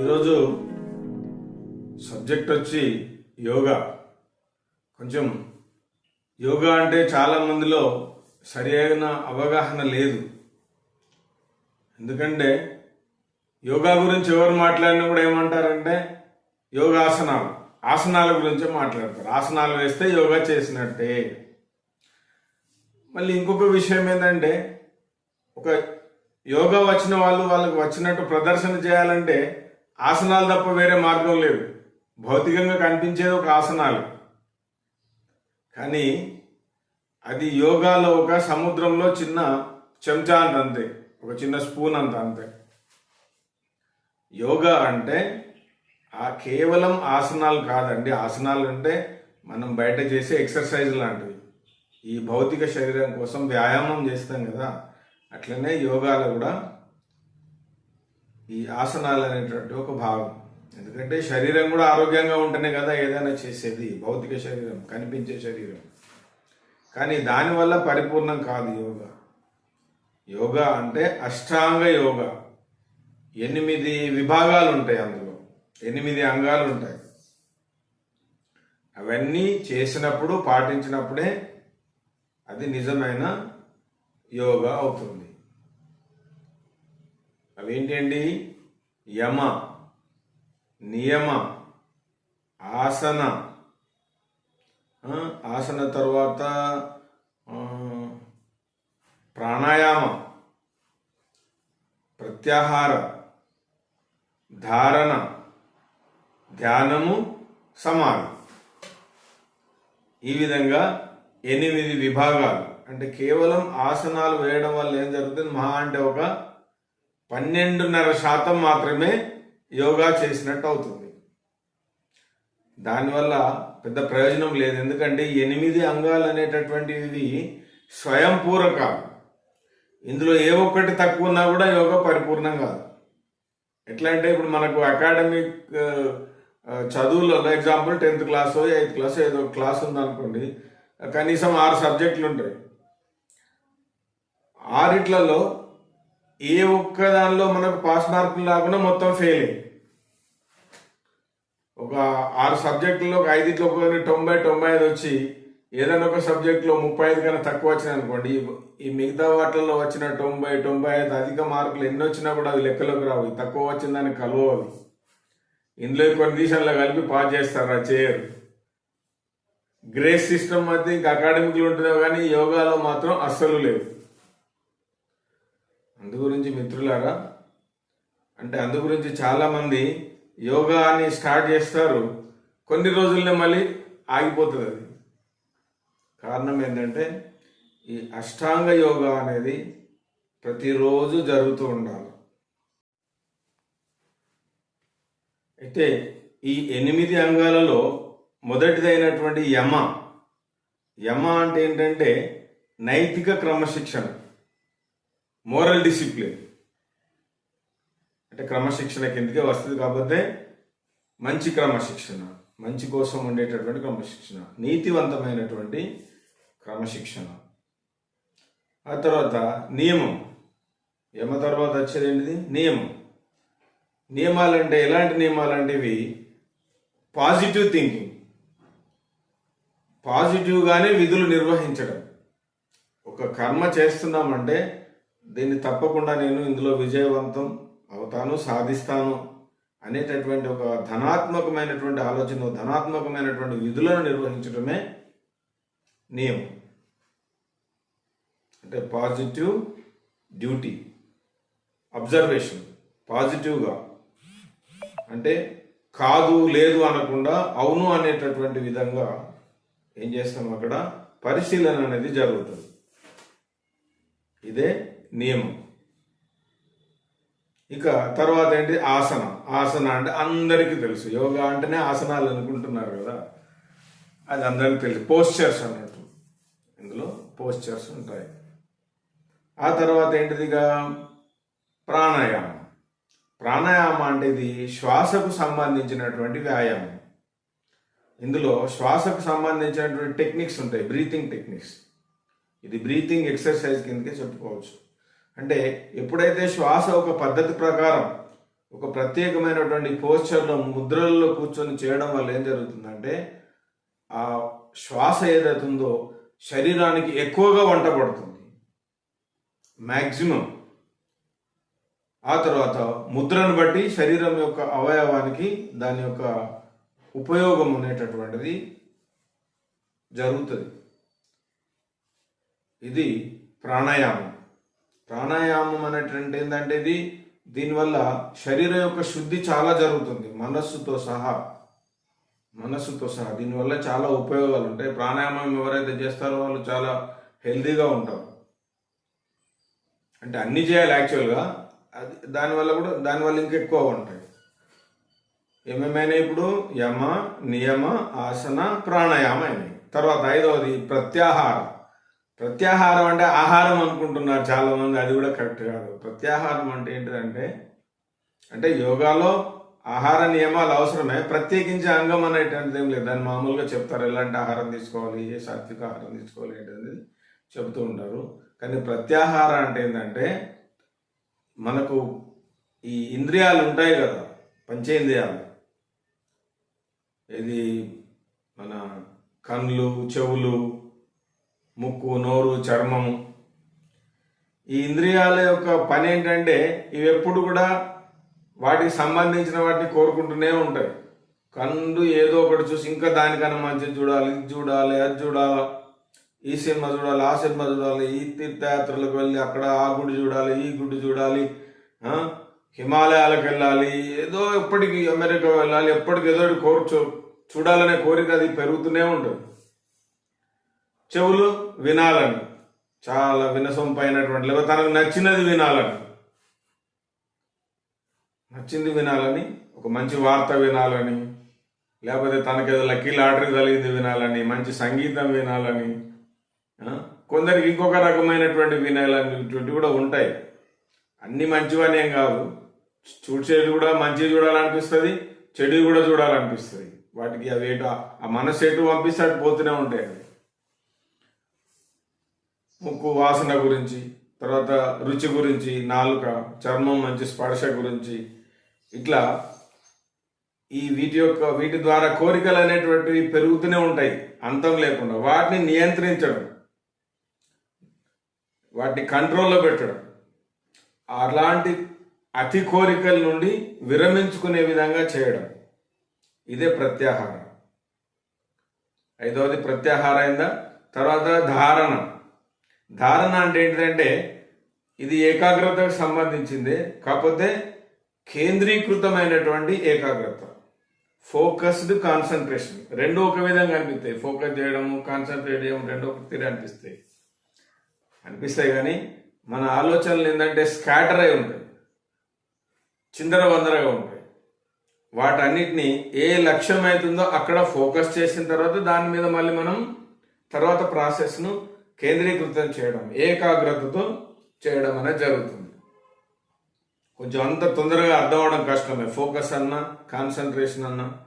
ఈరోజు సబ్జెక్ట్ వచ్చి యోగా. కొంచెం యోగా అంటే చాలా మందిలో సరి అయిన అవగాహన లేదు. ఎందుకంటే యోగా గురించి ఎవరు మాట్లాడినా కూడా ఏమంటారంటే యోగాసనాలు. ఆసనాల గురించే మాట్లాడతారు. ఆసనాలు వేస్తే యోగా చేసినట్టే. మళ్ళీ ఇంకొక విషయం ఏంటంటే ఒక యోగా వచ్చిన వాళ్ళు వాళ్ళకి వచ్చినట్టు ప్రదర్శన చేయాలంటే ఆసనాలు తప్ప వేరే మార్గం లేదు. భౌతికంగా కనిపించేది ఒక ఆసనాలు. కానీ అది యోగాలో ఒక సముద్రంలో చిన్న చెంచా అంత అంతే. ఒక చిన్న స్పూన్ అంత అంతే. యోగా అంటే ఆ కేవలం ఆసనాలు కాదండి. ఆసనాలు అంటే మనం బయట చేసే ఎక్సర్సైజ్ లాంటివి. ఈ భౌతిక శరీరం కోసం వ్యాయామం చేస్తాం కదా. అట్లనే యోగాలో కూడా ఈ ఆసనాలు అనేటువంటి ఒక భాగం ఎందుకంటే శరీరం కూడా ఆరోగ్యంగా ఉంటేనే కదా ఏదైనా చేసేది. భౌతిక శరీరం కనిపించే శరీరం. కానీ దానివల్ల పరిపూర్ణం కాదు యోగా. యోగా అంటే అష్టాంగ యోగా. ఎనిమిది విభాగాలు ఉంటాయి అందులో. ఎనిమిది అంగాలు ఉంటాయి. అవన్నీ చేసినప్పుడు పాటించినప్పుడే అది నిజమైన యోగా అవుతుంది. అవేంటండి? యమ నియమ ఆసన. ఆసన తర్వాత ప్రాణాయామ ప్రత్యాహార ధారణ ధ్యానము సమాధి. ఈ విధంగా ఎనిమిది విభాగాలు. అంటే కేవలం ఆసనాలు వేయడం వల్ల ఏం జరుగుతుంది? మహా అంటే ఒక పన్నెండున్నర శాతం మాత్రమే యోగా చేసినట్టు అవుతుంది. దానివల్ల పెద్ద ప్రయోజనం లేదు. ఎందుకంటే ఎనిమిది అంగాలు అనేటటువంటిది స్వయం పూరకాలు ఇందులో ఏ ఒక్కటి తక్కువ ఉన్నా కూడా యోగా పరిపూర్ణం కాదు. ఎట్లా అంటే ఇప్పుడు మనకు academic చదువులలో example tenth class eighth class ఏదో క్లాస్ ఉందనుకోండి కనీసం ఆరు సబ్జెక్టులు ఉంటాయి ఆరిట్లలో ఏ ఒక్క దానిలో మనకు పాస్ మార్కులు రాకుండా మొత్తం ఫెయిల్ ఒక ఆరు సబ్జెక్టుల్లో ఒక ఐదిట్లో కొన్ని తొంభై తొంభై ఐదు వచ్చి ఏదైనా ఒక సబ్జెక్టులో ముప్పై ఐదు కన్నా తక్కువ వచ్చినాయి అనుకోండి ఈ- మిగతా వాటిల్లో వచ్చిన తొంభై తొంభై ఐదు అధిక మార్కులు ఎన్ని వచ్చినా కూడా అవి లెక్కలోకి రావు. తక్కువ వచ్చిందని కలవు అవి. ఇందులో కొన్ని దేశాల్లో కలిపి పాస్ చేస్తారు ఆ చేయరు గ్రేస్ సిస్టమ్ మధ్య ఇంకా అకాడమిక్లు ఉంటుందో కానీ యోగాలో మాత్రం అస్సలు లేవు. అందు గురించి మిత్రులారా అంటే అందు గురించి యోగాని స్టార్ట్ చేస్తారు కొన్ని రోజుల్లో మళ్ళీ ఆగిపోతుంది అది. కారణం ఏంటంటే ఈ అష్టాంగ యోగా అనేది ప్రతిరోజు జరుగుతూ ఉండాలి. అయితే ఈ ఎనిమిది అంగాలలో మొదటిదైనటువంటి యమ. యమ అంటే ఏంటంటే నైతిక క్రమశిక్షణ. Moral discipline. అంటే క్రమశిక్షణ కిందకే వస్తుంది కాకపోతే మంచి క్రమశిక్షణ మంచి కోసం ఉండేటటువంటి క్రమశిక్షణ నీతివంతమైనటువంటి క్రమశిక్షణ. ఆ తర్వాత నియమం. యమ తర్వాత వచ్చేది ఏంటిది? నియమం. నియమాలంటే ఎలాంటి నియమాలంటే ఇవి పాజిటివ్ థింకింగ్. పాజిటివ్గానే విధులు నిర్వహించడం. ఒక కర్మ చేస్తున్నామంటే దీన్ని తప్పకుండా నేను ఇందులో విజయవంతం అవుతాను సాధిస్తాను అనేటటువంటి ఒక ధనాత్మకమైనటువంటి ఆలోచన ధనాత్మకమైనటువంటి విధులను నిర్వహించడమే నియమం. అంటే పాజిటివ్ డ్యూటీ అబ్జర్వేషన్ పాజిటివ్గా. అంటే కాదు లేదు అనకుండా అవును అనేటటువంటి విధంగా ఏం చేస్తాం అక్కడ? పరిశీలన అనేది జరుగుతుంది. ఇదే నియమం. ఇక తర్వాత ఏంటి? ఆసన. ఆసన అంటే అందరికీ తెలుసు. యోగా అంటేనే ఆసనాలు అనుకుంటున్నారు కదా. అది అందరికీ తెలుసు. పోస్చర్స్ అన్నట్టు ఇందులో పోస్చర్స్ ఉంటాయి. ఆ తర్వాత ఏంటిదిగా ప్రాణాయామం. ప్రాణాయామం అంటే ఇది శ్వాసకు సంబంధించినటువంటి వ్యాయామం. ఇందులో శ్వాసకు సంబంధించినటువంటి టెక్నిక్స్ ఉంటాయి. Breathing techniques. ఇది బ్రీతింగ్ ఎక్సర్సైజ్ కిందకే చెప్పుకోవచ్చు. అంటే ఎప్పుడైతే శ్వాస ఒక పద్ధతి ప్రకారం ఒక ప్రత్యేకమైనటువంటి పోస్చర్లో ముద్రల్లో కూర్చొని చేయడం వల్ల ఏం జరుగుతుందంటే ఆ శ్వాస ఏదైతుందో శరీరానికి ఎక్కువగా వంట పడుతుంది. మ్యాక్సిమం ఆ తర్వాత ముద్రను బట్టి శరీరం యొక్క అవయవానికి దాని యొక్క ఉపయోగం అనేటటువంటిది జరుగుతుంది. ఇది ప్రాణాయామం. ప్రాణాయామం అనేటువంటి ఏంటంటే ఇది దీనివల్ల శరీరం యొక్క శుద్ధి చాలా జరుగుతుంది మనస్సుతో సహా. మనస్సుతో సహా. దీనివల్ల చాలా ఉపయోగాలు ఉంటాయి. ప్రాణాయామం ఎవరైతే చేస్తారో వాళ్ళు చాలా హెల్దీగా ఉంటారు. అంటే అన్ని చేయాలి యాక్చువల్గా అది దానివల్ల కూడా దానివల్ల ఇంకా ఎక్కువ ఉంటాయి. ఏమేమైనా ఇప్పుడు? యమ నియమ ఆసన ప్రాణాయామ అయినాయి. తర్వాత ఐదవది ప్రత్యాహారం. ప్రత్యాహారం అంటే ఆహారం అనుకుంటున్నారు చాలా మంది అది కూడా కరెక్ట్ కాదు. ప్రత్యాహారం అంటే ఏంటిదంటే అంటే యోగాలో ఆహార నియమాలు అవసరమే ప్రత్యేకించి అంగం అనేటువంటిది ఏం లేదు. దాన్ని మామూలుగా చెప్తారు ఎలాంటి ఆహారం తీసుకోవాలి ఏ సాత్విక ఆహారం తీసుకోవాలి ఏంటనేది చెబుతూ ఉంటారు. కానీ ప్రత్యాహారం అంటే ఏంటంటే మనకు ఈ ఇంద్రియాలు ఉంటాయి కదా పంచేంద్రియాలు. ఇది మన కళ్ళు చెవులు ముక్కు నోరు చర్మము. ఈ ఇంద్రియాల యొక్క పని ఏంటంటే ఇవి ఎప్పుడు కూడా వాటికి సంబంధించిన వాటిని కోరుకుంటూనే ఉంటాయి. కండు ఏదో ఒకటి చూసి ఇంకా దానికన్నా మంచిది చూడాలి ఇది చూడాలి అది చూడాలి ఈ సినిమా చూడాలి ఆ సినిమా చూడాలి ఈ తీర్థయాత్రలకు వెళ్ళి అక్కడ ఆ గుడి చూడాలి ఈ గుడి చూడాలి హిమాలయాలకు వెళ్ళాలి ఏదో ఎప్పటికీ అమెరికా వెళ్ళాలి ఎప్పటికి ఏదో ఒకటి కోరు చూ- చూడాలనే కోరిక అది పెరుగుతూనే ఉంటుంది. చెవులు వినాలని. చాలా వినసొంపైనటువంటి లేదా తనకు నచ్చినది వినాలని. నచ్చింది వినాలని ఒక మంచి వార్త వినాలని లేకపోతే తనకేదో లక్కీ లాటరీ కలిగింది వినాలని మంచి సంగీతం వినాలని కొందరికి ఇంకొక రకమైనటువంటి వినాలని కూడా ఉంటాయి. అన్ని మంచివని ఏం కాదు. చూసేది కూడా మంచి చూడాలనిపిస్తుంది చెడు కూడా చూడాలనిపిస్తుంది. వాటికి అవి ఏటో ఆ మనసు ఎటు పంపిస్తే అటు పోతూనే ఉంటాయి అవి ముక్కు వాసన గురించి తర్వాత రుచి గురించి నాలుక చర్మం మంచి స్పర్శ గురించి ఇట్లా ఈ వీటి యొక్క వీటి ద్వారా కోరికలు అనేటువంటివి పెరుగుతూనే ఉంటాయి. అంతం లేకుండా వాటిని నియంత్రించడం వాటిని కంట్రోల్లో పెట్టడం. అలాంటి అతి కోరికల నుండి విరమించుకునే విధంగా చేయడం. ఇదే ప్రత్యాహారం. ఐదవది ప్రత్యాహారం అయిందా తర్వాత ధారణ. ధారణ అంటే ఏంటిదంటే ఇది ఏకాగ్రతకు సంబంధించింది కాకపోతే కేంద్రీకృతమైనటువంటి ఏకాగ్రత. Focused concentration. రెండు ఒక విధంగా అనిపిస్తాయి. ఫోకస్ చేయడము కాన్సన్ట్రేట్ చేయడం రెండు ఒక తీరు అనిపిస్తాయి. అనిపిస్తాయి కానీ మన ఆలోచనలు ఏంటంటే స్కాటర్ అయి ఉంటాయి. చిందర వందరగా ఉంటాయి. వాటన్నిటిని ఏ లక్ష్యం అవుతుందో అక్కడ ఫోకస్ చేసిన తర్వాత దాని మీద మళ్ళీ మనం తర్వాత ప్రాసెస్ను కేంద్రీకృతం చేయడం ఏకాగ్రతతో చేయడం అనేది జరుగుతుంది. కొంచెం అంత తొందరగా అర్థం అవడం కష్టమే. ఫోకస్ అన్నా కాన్సన్ట్రేషన్ అన్నా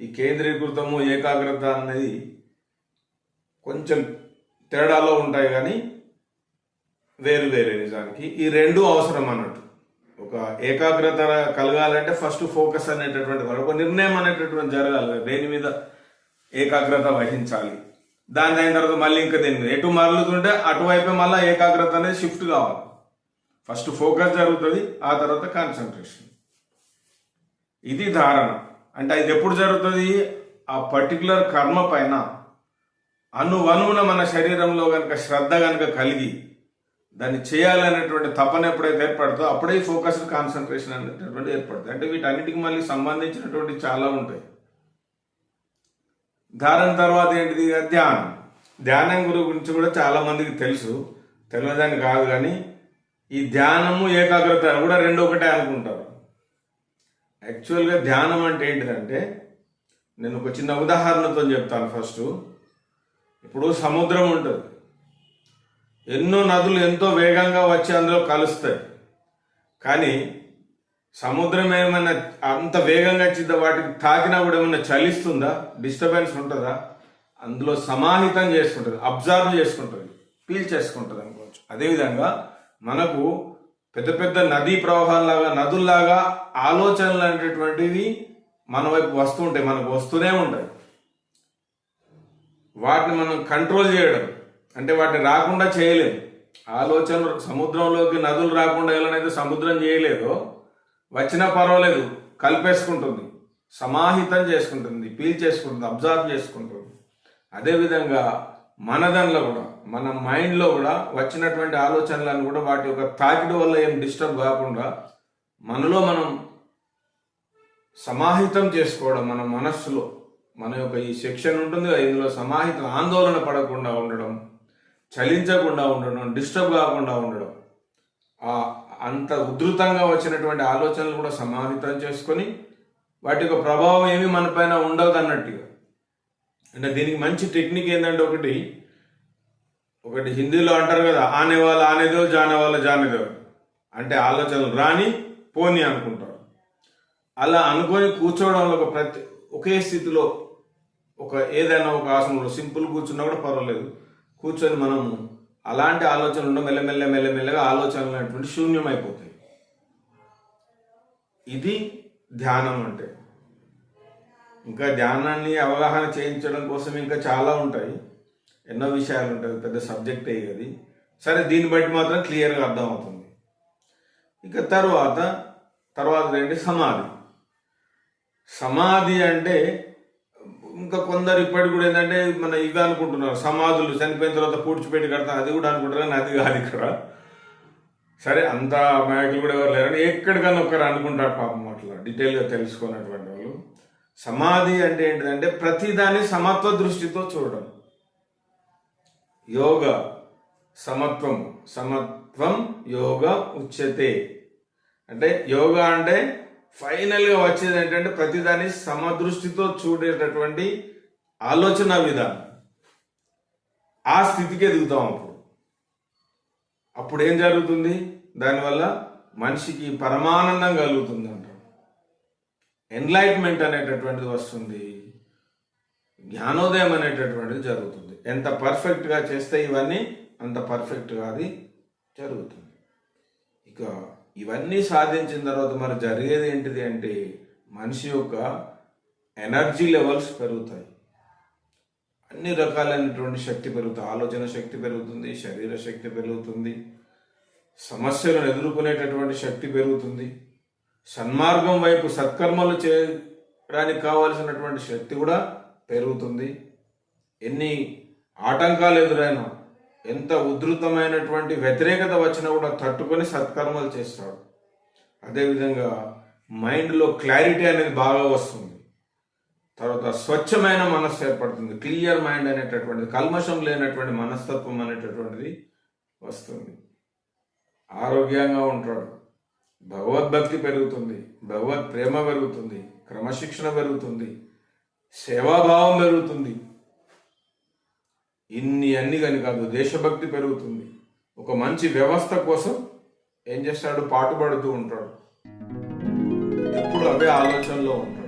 ఈ కేంద్రీకృతము ఏకాగ్రత అనేది కొంచెం తేడాలో ఉంటాయి కానీ వేరు వేరే నిజానికి. ఈ రెండు అవసరం అన్నట్టు. ఒక ఏకాగ్రత కలగాలంటే ఫస్ట్ ఫోకస్ అనేటటువంటి ఒక నిర్ణయం అనేటటువంటి జరగాలి. దేని మీద ఏకాగ్రత వహించాలి? దాని అయిన తర్వాత మళ్ళీ ఇంకా దేని మీద ఎటు మరలుతుంటే అటువైపే మళ్ళీ ఏకాగ్రత అనేది షిఫ్ట్ కావాలి. ఫస్ట్ ఫోకస్ జరుగుతుంది ఆ తర్వాత కాన్సన్ట్రేషన్ ఇది ధారణ. అంటే ఇది ఎప్పుడు జరుగుతుంది? ఆ పర్టికులర్ కర్మ పైన. అనువనువున మన శరీరంలో కనుక శ్రద్ధ కనుక కలిగి దాన్ని చేయాలనేటువంటి తపన ఎప్పుడైతే ఏర్పడుతుందో అప్పుడే ఫోకస్డ్ కాన్సన్ట్రేషన్ అనేటటువంటి ఏర్పడుతుంది. అంటే వీటన్నిటికి మళ్ళీ సంబంధించినటువంటి చాలా ఉంటాయి. దాని తర్వాత ఏంటిది? ధ్యానం. ధ్యానం గురించి కూడా చాలా మందికి తెలుసు. తెలియదని కాదు కానీ ఈ ధ్యానము ఏకాగ్రత కూడా రెండు ఒకటే అనుకుంటారు. యాక్చువల్గా ధ్యానం అంటే ఏంటిదంటే నేను ఒక చిన్న ఉదాహరణతో చెప్తాను ఫస్ట్. ఇప్పుడు సముద్రం ఉంటుంది. ఎన్నో నదులు ఎంతో వేగంగా వచ్చి అందులో కలుస్తాయి. కానీ సముద్రం ఏమైనా అంత వేగంగా వచ్చిందా? వాటికి తాకినా కూడా ఏమైనా చలిస్తుందా? డిస్టర్బెన్స్ ఉంటుందా? అందులో సమాహితం చేసుకుంటుంది అబ్జర్వ్ చేసుకుంటుంది ఫీల్ చేసుకుంటుంది అనుకోవచ్చు. అదేవిధంగా మనకు పెద్ద పెద్ద నదీ ప్రవాహాల్లాగా నదుల్లాగా ఆలోచనలు అనేటటువంటివి మన వైపు వస్తూ ఉంటాయి మనకు వస్తూనే ఉంటాయి. వాటిని మనం కంట్రోల్ చేయడం అంటే వాటిని రాకుండా చేయలేము. ఆలోచనలు సముద్రంలోకి నదులు రాకుండా ఎలానైతే సముద్రం చేయలేదో వచ్చినా పర్వాలేదు కలిపేసుకుంటుంది. సమాహితం చేసుకుంటుంది పీల్ చేసుకుంటుంది అబ్జర్వ్ చేసుకుంటుంది. అదేవిధంగా మన దానిలో కూడా మన మైండ్లో కూడా వచ్చినటువంటి ఆలోచనలను కూడా వాటి యొక్క తాకిడి వల్ల ఏం డిస్టర్బ్ కాకుండా మనలో మనం సమాహితం చేసుకోవడం మన మనస్సులో మన యొక్క ఈ సెక్షన్ ఉంటుంది ఇందులో సమాహితం ఆందోళన పడకుండా ఉండడం చలించకుండా ఉండడం డిస్టర్బ్ కాకుండా ఉండడం ఆ అంత ఉధృతంగా వచ్చినటువంటి ఆలోచనలు కూడా సమాహితం చేసుకొని వాటి యొక్క ప్రభావం ఏమీ మన పైన ఉండదు అన్నట్టుగా. అంటే దీనికి మంచి టెక్నిక్ ఏంటంటే ఒకటి ఒకటి హిందీలో అంటారు కదా ఆనే వాళ్ళు ఆనేదో జానే వాళ్ళు జానేదో అంటే ఆలోచనలు రాని పోని అనుకుంటారు. అలా అనుకొని కూర్చోవడంలో ఒక ప్రతి ఒకే స్థితిలో ఒక ఏదైనా ఒక ఆసనంలో సింపుల్ కూర్చున్నా కూడా పర్వాలేదు. కూర్చొని మనము అలాంటి ఆలోచనలు ఉండడం మెల్లమెల్ల మెల్లమెల్లగా ఆలోచనలు అనేటువంటి శూన్యమైపోతాయి. ఇది ధ్యానం అంటే. ఇంకా ధ్యానాన్ని అవగాహన చేయించడం కోసం ఇంకా చాలా ఉంటాయి. ఎన్నో విషయాలు ఉంటాయి. పెద్ద సబ్జెక్ట్ అది సరే దీన్ని బట్టి మాత్రం క్లియర్గా అర్థమవుతుంది. ఇక తర్వాత తర్వాత ఏంటి? సమాధి. సమాధి అంటే ఇంకా కొందరు ఇప్పటికి కూడా ఏంటంటే మన ఇవి అనుకుంటున్నారు సమాధులు చనిపోయిన తర్వాత పూడ్చిపెట్టి కడతా అది కూడా అనుకుంటారు? కానీ అది కాదు ఇక్కడ. సరే అంత నాయకులు కూడా ఎవరు లేరని ఎక్కడికన్నా ఒకరు అనుకుంటారు పాపం అట్లా. డీటెయిల్గా తెలుసుకున్నటువంటి వాళ్ళు. సమాధి అంటే ఏంటిదంటే ప్రతిదాన్ని సమత్వ దృష్టితో చూడడం. యోగ సమత్వం. సమత్వం యోగ ఉచ్యతే. అంటే యోగా అంటే ఫైనల్గా వచ్చేది ఏంటంటే ప్రతిదాన్ని సమదృష్టితో చూడేటటువంటి ఆలోచన విధానం. ఆ స్థితికి ఎదుగుతాం అప్పుడు. అప్పుడు ఏం జరుగుతుంది? దానివల్ల మనిషికి పరమానందం కలుగుతుంది అంటారు. ఎన్లైట్మెంట్ అనేటటువంటిది వస్తుంది. జ్ఞానోదయం అనేటటువంటిది జరుగుతుంది. ఎంత పర్ఫెక్ట్గా చేస్తే ఇవన్నీ అంత పర్ఫెక్ట్గా అది జరుగుతుంది. ఇక ఇవన్నీ సాధించిన తర్వాత మరి జరిగేది ఏంటిది అంటే మనిషి యొక్క ఎనర్జీ లెవెల్స్ పెరుగుతాయి. అన్ని రకాలైనటువంటి శక్తి పెరుగుతాయి. ఆలోచన శక్తి పెరుగుతుంది శరీర శక్తి పెరుగుతుంది సమస్యలను ఎదుర్కొనేటటువంటి శక్తి పెరుగుతుంది. సన్మార్గం వైపు సత్కర్మలు చేయడానికి కావలసినటువంటి శక్తి కూడా పెరుగుతుంది. ఎన్ని ఆటంకాలు ఎదురైనా ఎంత ఉధృతమైనటువంటి వ్యతిరేకత వచ్చినా కూడా తట్టుకొని సత్కర్మలు చేస్తాడు. అదేవిధంగా మైండ్లో క్లారిటీ అనేది బాగా వస్తుంది. తర్వాత స్వచ్ఛమైన మనస్సు ఏర్పడుతుంది. క్లియర్ మైండ్ అనేటటువంటిది కల్మషం లేనటువంటి మనస్తత్వం అనేటటువంటిది వస్తుంది. ఆరోగ్యంగా ఉంటాడు. భగవద్భక్తి పెరుగుతుంది. భగవత్ ప్రేమ పెరుగుతుంది. క్రమశిక్షణ పెరుగుతుంది. సేవాభావం పెరుగుతుంది. ఇన్ని అన్ని కానీ కాదు దేశభక్తి పెరుగుతుంది. ఒక మంచి వ్యవస్థ కోసం ఏం చేస్తాడు? పాటుపడుతూ ఉంటాడు. ఎప్పుడు అవే ఆలోచనలో ఉంటాడు.